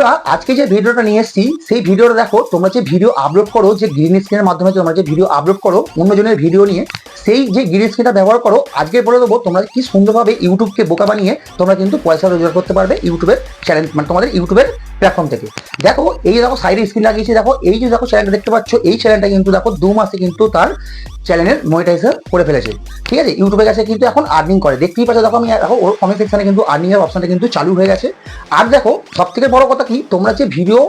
বন্ধুরা, আজকে যে ভিডিওটা নিয়ে এসেছি, সেই ভিডিওটা দেখো, তোমরা যে ভিডিও আপলোড করো, যে গ্রিন স্ক্রিনের মাধ্যমে তোমরা যে ভিডিও আপলোড করো, অন্যজনের ভিডিও নিয়ে, সেই যে গ্রিন স্ক্রিনটা ব্যবহার করো, আজকে বলে দেবো তোমরা কি সুন্দরভাবে ইউটিউবকে বোকা বানিয়ে তোমরা কিন্তু পয়সা রোজগার করতে পারবে ইউটিউবের চ্যানেল মানে তোমাদের ইউটিউবের প্ল্যাটফর্ম থেকে। দেখো, এই দেখো সাইডে স্ক্রিন লাগিয়েছি, দেখো, এই যে দেখো চ্যানেলটা দেখতে পাচ্ছ, এই চ্যানেলটা কিন্তু দেখো দু মাসে কিন্তু তার চ্যানেলের মনিটাইজেশন করে ফেলেছে। ঠিক আছে? ইউটিউবের কাছে কিন্তু এখন আর্নিং করে। দেখতেই পাচ্ছ, দেখো আমি, দেখো, ওর কমেন্ট সেকশনে কিন্তু আর্নিংয়ের অপশনটা কিন্তু চালু হয়ে গেছে। আর দেখো সব থেকে বড় কথা কি? তোমরা যে ভিডিও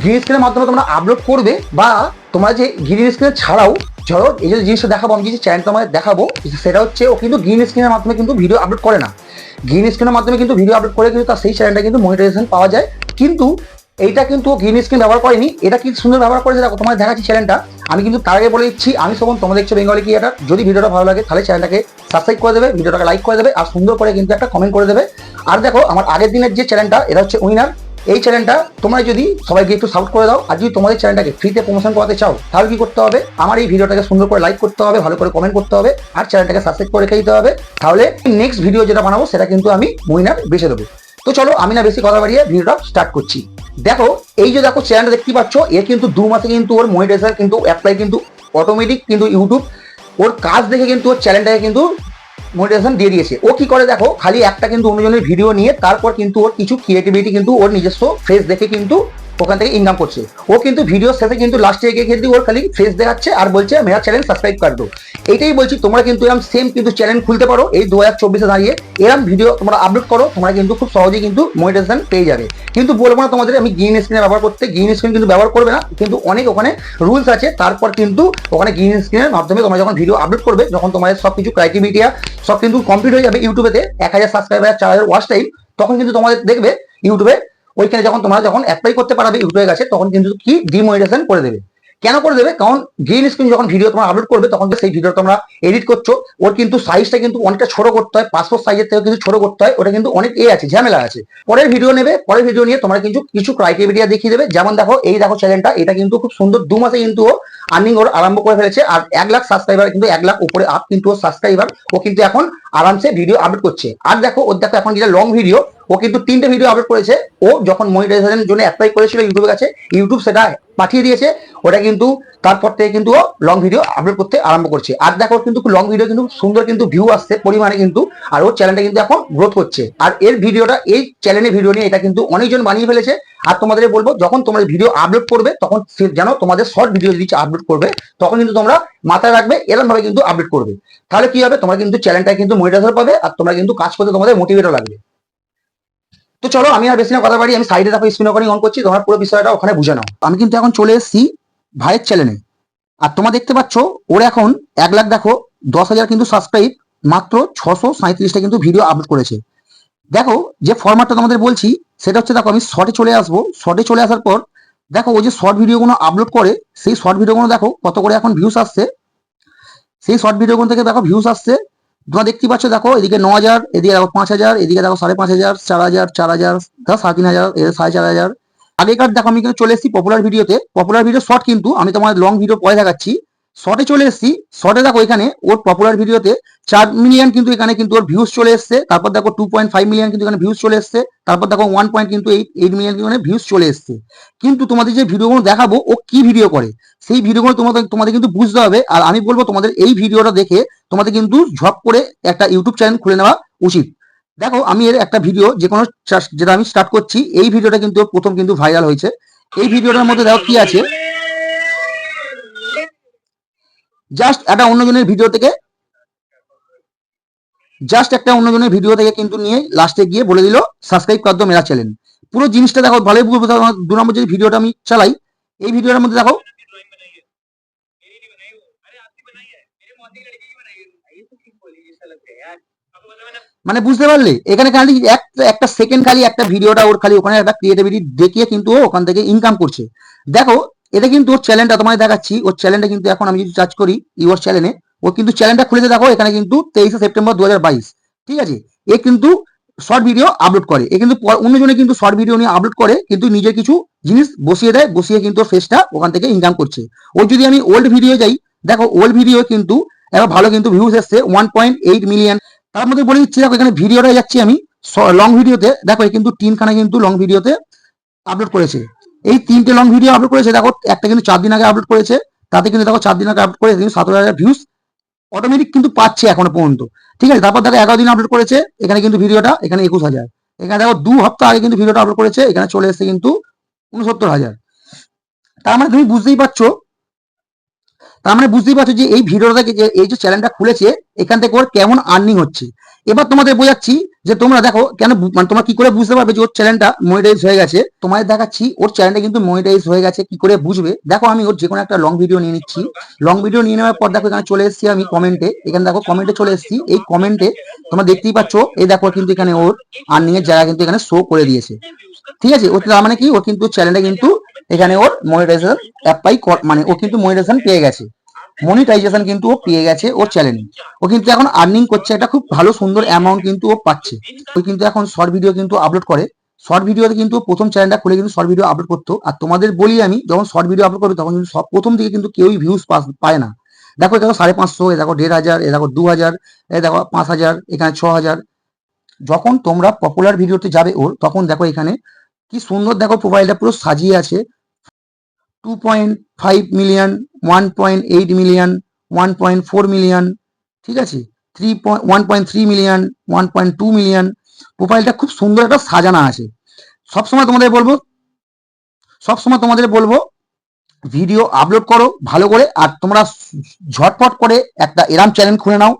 গ্রিন স্ক্রিনের মাধ্যমে তোমরা আপলোড করবে বা তোমরা যে গ্রিন স্ক্রিন ছাড়াও, ধরো, এই যে জিনিসটা দেখাবো, আমি যে চ্যানেল তোমাদের দেখাবো, সেটা হচ্ছে ও কিন্তু গ্রিন স্ক্রিনের মাধ্যমে কিন্তু ভিডিও আপলোড করে না। গ্রিন স্ক্রিনের মাধ্যমে কিন্তু ভিডিও আপলোড করে কিন্তু তার সেই চ্যানেলটা কিন্তু মনিটাইজেশন পাওয়া যায়। কিন্তু এইটা কিন্তু গ্রিন স্ক্রিন ব্যবহার করেনি। এটা কি সুন্দর ব্যবহার করেছে দেখো, তোমাদের দেখাচ্ছি চ্যানেলটা আমি কিন্তু তার আগে বলে দিচ্ছি, আমি সবন তোমরা দেখছ বেঙ্গলি কি এটা যদি ভিডিওটা ভালো লাগে, তাহলে চ্যানেলটাকে সাবস্ক্রাইব করে দেবে, ভিডিওটাকে লাইক করে দেবে, আর সুন্দর করে কিন্তু একটা কমেন্ট করে দেবে। আর দেখো, আমার আগের দিনের যে চ্যানেলটা এটা হচ্ছে উইনার এই চ্যানেলটা তোমরা যদি সবাইকে একটু সাপোর্ট করে দাও, আর যদি তোমাদের চ্যানেলটাকে ফ্রিতে প্রমোশন করাতে চাও, তাহলে কি করতে হবে? আমার এই ভিডিওটাকে সুন্দর করে লাইক করতে হবে, ভালো করে কমেন্ট করতে হবে, আর চ্যানেলটাকে সাবস্ক্রাইব করে রেখে দিতে হবে। তাহলে নেক্সট ভিডিও যেটা বানাবো, সেটা কিন্তু আমি উইনার বেছে দেবো। তো চলো আমি না বেশি কথা বাড়িয়ে ভিডিওটা স্টার্ট করছি। দেখো, এই যে দেখো চ্যানেলটা দেখতে পাচ্ছ এর কিন্তু দু মাসে কিন্তু ওর মনিটাইজার কিন্তু অ্যাপ্লাই কিন্তু অটোমেটিক কিন্তু ইউটিউব ওর কাজ দেখে কিন্তু ওর চ্যানেলটাকে কিন্তু মনিটাইজেশন দিয়ে দিয়েছে। ও কি করে দেখো, খালি একটা কিন্তু অন্যজনের ভিডিও নিয়ে তারপর কিন্তু ওর কিছু ক্রিয়েটিভিটি কিন্তু ওর নিজস্ব ফেস দেখে কিন্তু ওখান থেকে ইনকাম করছে। ও কিন্তু ভিডিও শেষে কিন্তু লাস্টে এগিয়ে কিন্তু ওর খালি ফেস দেখাচ্ছে আর বলছে, মেরা চ্যানেল সাবস্ক্রাইব কর দো। এইটাই বলছি, তোমরা কিন্তু এরকম সেম কিন্তু চ্যানেল খুলতে পারো, এই দু হাজার চব্বিশে দাঁড়িয়ে। এরকম ভিডিও তোমরা আপলোড করো, তোমরা কিন্তু খুব সহজেই কিন্তু মনিটাইজেশন পেয়ে যাবে। কিন্তু বলব না তোমাদের, আমি গ্রিন স্ক্রিনে ব্যবহার করতে গ্রিন স্ক্রিন কিন্তু ব্যবহার করবে না, কিন্তু অনেক ওখানে রুলস আছে, তারপর কিন্তু ওখানে গ্রিন স্ক্রিনের মাধ্যমে তোমরা যখন ভিডিও আপলোড করবে, যখন তোমাদের সব কিছু ক্রাইটেরিয়া সব কিন্তু কমপ্লিট হয়ে যাবে ইউটিউবেতে এক হাজার সাবস্ক্রাইবার চার হাজার ওয়াচ টাইম তখন কিন্তু তোমাদের দেখবে ইউটিউবে ওইখানে যখন তোমরা যখন অ্যাপ্লাই করতে পারবে ইউটিউবের কাছে তখন কিন্তু কি ডিমনিটাইজেশন করে দেবে। কেন করে দেবে? কারণ গ্রিন স্ক্রিন যখন ভিডিও তোমরা আপলোড করবে, তখন সেই ভিডিও তোমরা এডিট করছ। ওর কিন্তু সাইজটা কিন্তু অনেকটা ছোট করতে হয় পাসপোর্ট সাইজের থেকে কিন্তু ছোট করতে হয়, ওটা কিন্তু অনেক এ আছে, ঝামেলা আছে। পরের ভিডিও নেবে, পরের ভিডিও নিয়ে তোমরা কিন্তু কিছু ক্রাইটেরিয়া দেখিয়ে দেবে। যেমন দেখো, এই দেখো চ্যানেলটা এটা কিন্তু খুব সুন্দর, দু মাসে কিন্তু ও আর্নিং ওর আরম্ভ করে ফেলেছে, আর এক লাখ সাবস্ক্রাইবার কিন্তু এক লাখ উপরে আপ কিন্তু ও সাবস্ক্রাইবার ও কিন্তু এখন আরামসে ভিডিও আপলোড করছে। আর দেখো, ওর দেখো এখন যেটা লং ভিডিও ও কিন্তু তিনটে ভিডিও আপলোড করেছে। ও যখন মনিটাইজেশনের জন্য অ্যাপ্লাই করেছিল ইউটিউবের কাছে ইউটিউব সেটা পাঠিয়ে দিয়েছে। ওটা কিন্তু তারপর থেকে কিন্তু ও লং ভিডিও আপলোড করতে আরম্ভ করছে। আর দেখো, কিন্তু লং ভিডিও কিন্তু সুন্দর কিন্তু ভিউ আসছে, পরিমাণে কিন্তু। আর ওর চ্যানেলটা কিন্তু এখন গ্রোথ করছে। আর এর ভিডিওটা এই চ্যানেলের ভিডিও নিয়ে এটা কিন্তু অনেকজন বানিয়ে ফেলেছে। আর তোমাদের বলব, যখন তোমরা ভিডিও আপলোড করবে, তখন যেন তোমাদের শর্ট ভিডিও যদি আপলোড করবে, তখন কিন্তু তোমরা মাথায় রাখবে এরকম ভাবে কিন্তু আপলোড করবে। তাহলে কি হবে? তোমরা কিন্তু চ্যানেলটা কিন্তু মনিটাইজার পাবে, আর তোমরা কিন্তু কাজ করতে তোমাদের মোটিভেটও লাগবে। তো চলো, আমি আর বেশি না কথা বাড়ি, আমি সাইডে দেখো স্ক্রিন রেকর্ডিং অন করছি, তোমার পুরো বিষয়টা ওখানে বুঝে নাও। আমি কিন্তু এখন চলে এসেছি ভাইয়ের চ্যানেলে আর তোমরা দেখতে পাচ্ছ, ওর এখন এক লাখ দেখো, দশ হাজার কিন্তু সাবস্ক্রাইব মাত্র ছশো সাঁত্রিশটা কিন্তু ভিডিও আপলোড করেছে। দেখো, যে ফরম্যাটটা তোমাদের বলছি, সেটা হচ্ছে দেখো আমি শর্টে চলে আসব। শর্টে চলে আসার পর, দেখো ওই যে শর্ট ভিডিওগুলো আপলোড করে, সেই শর্ট ভিডিওগুলো দেখো কত করে এখন ভিউস আসছে। সেই শর্ট ভিডিওগুলো থেকে দেখো ভিউস আসছে। তোমরা দেখতে পাচ্ছ দেখো, এদিকে ন হাজার এদিকে দেখো পাঁচ হাজার এদিকে দেখো সাড়ে পাঁচ হাজার চার হাজার চার হাজার দেখো সাড়ে তিন হাজার সাড়ে চার হাজার আগেকার দেখো আমি কিন্তু চলে এসেছি পপুলার ভিডিওতে পপুলার ভিডিও শর্ট কিন্তু, আমি তোমার লং ভিডিও পরে দেখাচ্ছি। শর্টে চলে এসেছি। শর্টে দেখো এখানে ওর পপুলার ভিডিওতে চার মিলিয়ন কিন্তু এখানে কিন্তু ওর ভিউজ চলে এসছে। তারপর দেখো টু পয়েন্ট ফাইভ মিলিয়ন কিন্তু এখানে ভিউজ চলে এসছে। তারপর দেখো ওয়ান পয়েন্ট কিন্তু এইট এইট মিলিয়ন কিন্তু ভিউজ চলে এসছে। কিন্তু তোমাদের যে ভিডিওগুলো দেখাবো, ও কি ভিডিও করে? সেই ভিডিওগুলো তোমাদের তোমাদের কিন্তু বুঝতে হবে। আর আমি বলব তোমাদের এই ভিডিওটা দেখে তোমাদের কিন্তু ঝপ করে একটা ইউটিউব চ্যানেল খুলে নেওয়া উচিত। দেখো, আমি এর একটা ভিডিও যে কোনো যেটা আমি স্টার্ট করছি, এই ভিডিওটা কিন্তু প্রথম কিন্তু ভাইরাল হয়েছে। এই ভিডিওটার মধ্যে দেখো কি আছে? জাস্ট একটা অন্যজনের ভিডিও থেকে জাস্ট একটা অন্যজনের ভিডিও থেকে কিন্তু নিয়ে লাস্টে গিয়ে বলে দিল সাবস্ক্রাইব কর মেরা চ্যানেল পুরো জিনিসটা দেখো ভালোই বুঝব দু নম্বর যদি ভিডিওটা আমি চালাই, এই ভিডিওটার মধ্যে দেখো মানে বুঝতে পারলে, এখানে খালি একটা সেকেন্ড খালি একটা ভিডিওটা ওর খালি ওখানে একটা ক্রিয়েটিভিটি দেখিয়ে কিন্তু ও ওখান থেকে ইনকাম করছে। দেখো এটা কিন্তু ওর চ্যানেলটা তোমায় দেখাচ্ছি। ওর চ্যানেলটা কিন্তু এখন আমি যদি চার্জ করি ইউর চ্যানেলে ও কিন্তু চ্যানেলটা খুলেছে দেখো, এখানে কিন্তু তেইশে সেপ্টেম্বর দু হাজার বাইশ। ঠিক আছে? এ কিন্তু শর্ট ভিডিও আপলোড করে। এ কিন্তু অন্যজনে কিন্তু শর্ট ভিডিও নিয়ে আপলোড করে, কিন্তু নিজের কিছু জিনিস বসিয়ে দেয়, বসিয়ে কিন্তু ফেসটা ওখান থেকে ইনকাম করছে। ওর যদি আমি ওল্ড ভিডিও যাই, দেখো ওল্ড ভিডিও কিন্তু এবার ভালো কিন্তু ভিউজ এসছে ওয়ান পয়েন্ট এইট মিলিয়ন তার মধ্যে বলে দিচ্ছি, দেখো এখানে ভিডিওটা যাচ্ছি আমি লং ভিডিওতে দেখো কিন্তু তিনখানা কিন্তু লং ভিডিওতে আপলোড করেছে। এই তিনটে লং ভিডিও আপলোড করেছে, দেখো, একটা কিন্তু চার দিন আগে আপলোড করেছে, তাতে কিন্তু দেখো চার দিন আগে আপলোড করেছে, কিন্তু সতেরো হাজার ভিউস অটোমেটিক কিন্তু পাচ্ছে এখনও পর্যন্ত। ঠিক আছে, তারপর দেখো এগারো দিন আপলোড করেছে, এখানে কিন্তু ভিডিওটা এখানে একুশ হাজার। এখানে দেখো দু হপ্তাহ আগে কিন্তু ভিডিওটা আপলোড করেছে, এখানে চলে এসেছে কিন্তু উনসত্তর হাজার। তার মানে তুমি বুঝতেই পারছ, তার মানে বুঝতেই পারছ যে এই ভিডিওটা থেকে যে, এই যে চ্যানেলটা খুলেছে, এখান থেকে ওর কেমন আর্নিং হচ্ছে। এবার তোমাদের বোঝাচ্ছি যে তোমরা দেখো কেন মানে তোমরা কি করে বুঝতে পারবে যে ওর চ্যানেলটা মনিটাইজ হয়ে গেছে? তোমাদের দেখাচ্ছি, ওর চ্যানেলটা কিন্তু মনিটাইজ হয়ে গেছে, কি করে বুঝবে? দেখো আমি ওর যে কোনো একটা লং ভিডিও নিয়ে নিচ্ছি। লং ভিডিও নিয়ে নেওয়ার পর দেখো এখানে চলে এসেছি আমি কমেন্টে এখানে দেখো কমেন্টে চলে এসেছি। এই কমেন্টে তোমরা দেখতেই পাচ্ছ, এই দেখো কিন্তু এখানে ওর আর্নিং এর জায়গা কিন্তু এখানে শো করে দিয়েছে। ঠিক আছে? ও তার মানে কি? ও কিন্তু চ্যানেলটা কিন্তু এখানে ওর মনিটাইজেশন অ্যাপ্লাই মানে ও কিন্তু মনিটাইজেশন পেয়ে গেছে। মনিটাইজেশন কিন্তু ও পেয়ে গেছে ওর চ্যানেলে ও কিন্তু এখন আর্নিং করছে, একটা খুব ভালো সুন্দর অ্যামাউন্ট কিন্তু ও পাচ্ছে। ও কিন্তু এখন শর্ট ভিডিও কিন্তু আপলোড করে। শর্ট ভিডিওতে কিন্তু প্রথম চ্যানেলটা খুলে কিন্তু শর্ট ভিডিও আপলোড করতো। আর তোমাদের বলি আমি, যখন শর্ট ভিডিও আপলোড করতো তখন কিন্তু সব প্রথম দিকে কিন্তু কেউই ভিউজ পায় না। দেখো দেখো সাড়ে পাঁচশো, এ দেখো দেড় হাজার, এ দেখো দু হাজার, এ দেখো পাঁচ হাজার, এখানে ছ হাজার। যখন তোমরা পপুলার ভিডিওতে যাবে ওর, তখন দেখো এখানে কি সুন্দর দেখো প্রোফাইলটা পুরো সাজিয়ে আছে। Two point five million one point eight million one point four million ঠিক আছে? Three point one point three million one point two million প্রোফাইলটা খুব সুন্দর একটা সাজানো আছে। সবসময় তোমাদের বলব, সবসময় তোমাদের বলব ভিডিও আপলোড করো, ভালো করে, আর তোমরা ঝটপট করে একটা এরাম চ্যানেল খুলে নাও।